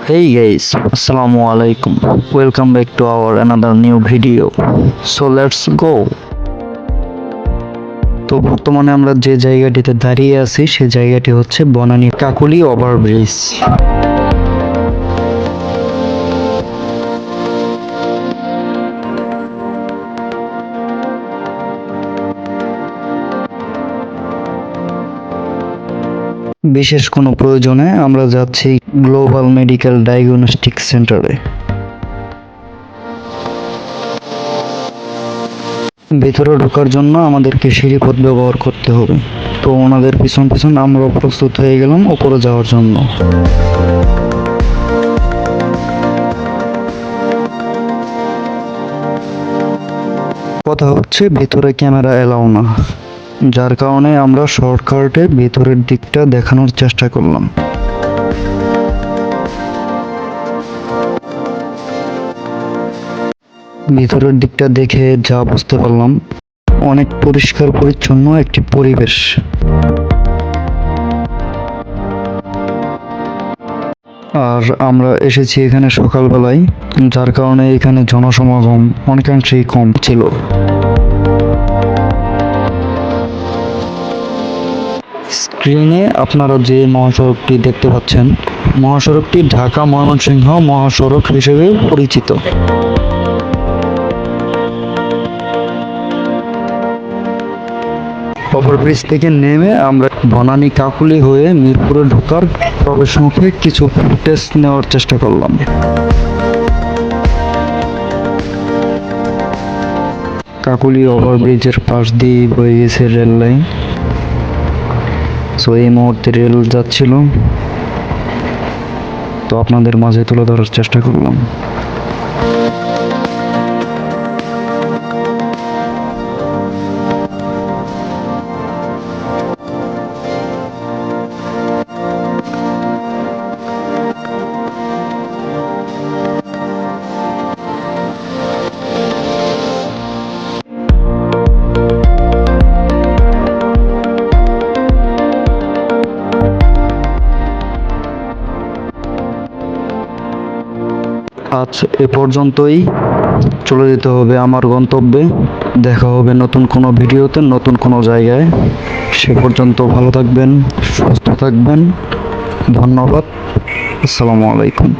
Hey guys, Assalamu alaikum. Welcome back to our another new video. So let's go. তো বর্তমানে আমরা যে জায়গাটিতে দাঁড়িয়ে আছি সে জায়গাটি হচ্ছে বনানী কাকুলি ওভারব্রিজ বিশেষ কোনো প্রয়োজনে আমরা যাচ্ছি গ্লোবাল মেডিকেল ডায়াগনস্টিক সেন্টারে ভেতরে ঢোকার জন্য আমাদেরকে সিঁড়িপথ ব্যবহার করতে হবে। তো ওনাদের পিছন পিছন আমরা প্রস্তুত হয়ে গেলাম ওপরে যাওয়ার জন্য। কথা হচ্ছে ভেতরে ক্যামেরা এলাও না। যার কারণে আমরা শর্টকাটে ভেতরের দিকটা দেখানোর চেষ্টা করলাম। ভিতরের দিকটা দেখে যা বুঝতে পারলাম, অনেক পরিষ্কার পরিচ্ছন্ন একটি পরিবেশ। আর আমরা এসেছি এখানে সকালবেলায়, যার কারণে এখানে জনসমাগম অনেকাংশেই কম ছিল। স্ক্রিনে আপনারা যে মহাসড়কটি দেখতে পাচ্ছেন, মহাসড়কটি ঢাকা ময়মনসিংহ মহাসড়ক হিসেবে পরিচিত। ওভারব্রিজ থেকে নেমে আমরা বনানী কাকুলি হয়ে মিরপুরে ঢোকার প্রবেশ মুখে কিছু ফুটেজ নেওয়ার চেষ্টা করলাম। কাকুলি ওভারব্রিজের পাশ দিয়ে বয়ে গেছে রেল লাইন সো এই মুহূর্তে রেল যাচ্ছিল। তো আপনাদের মাঝে তুলে ধরার চেষ্টা করলাম। আজ এ পর্যন্তই। চলে যেতে হবে আমার গন্তব্যে। দেখা হবে নতুন কোনো ভিডিওতে, নতুন কোনো জায়গায়। সে পর্যন্ত ভালো থাকবেন, সুস্থ থাকবেন। ধন্যবাদ। আসসালামু আলাইকুম।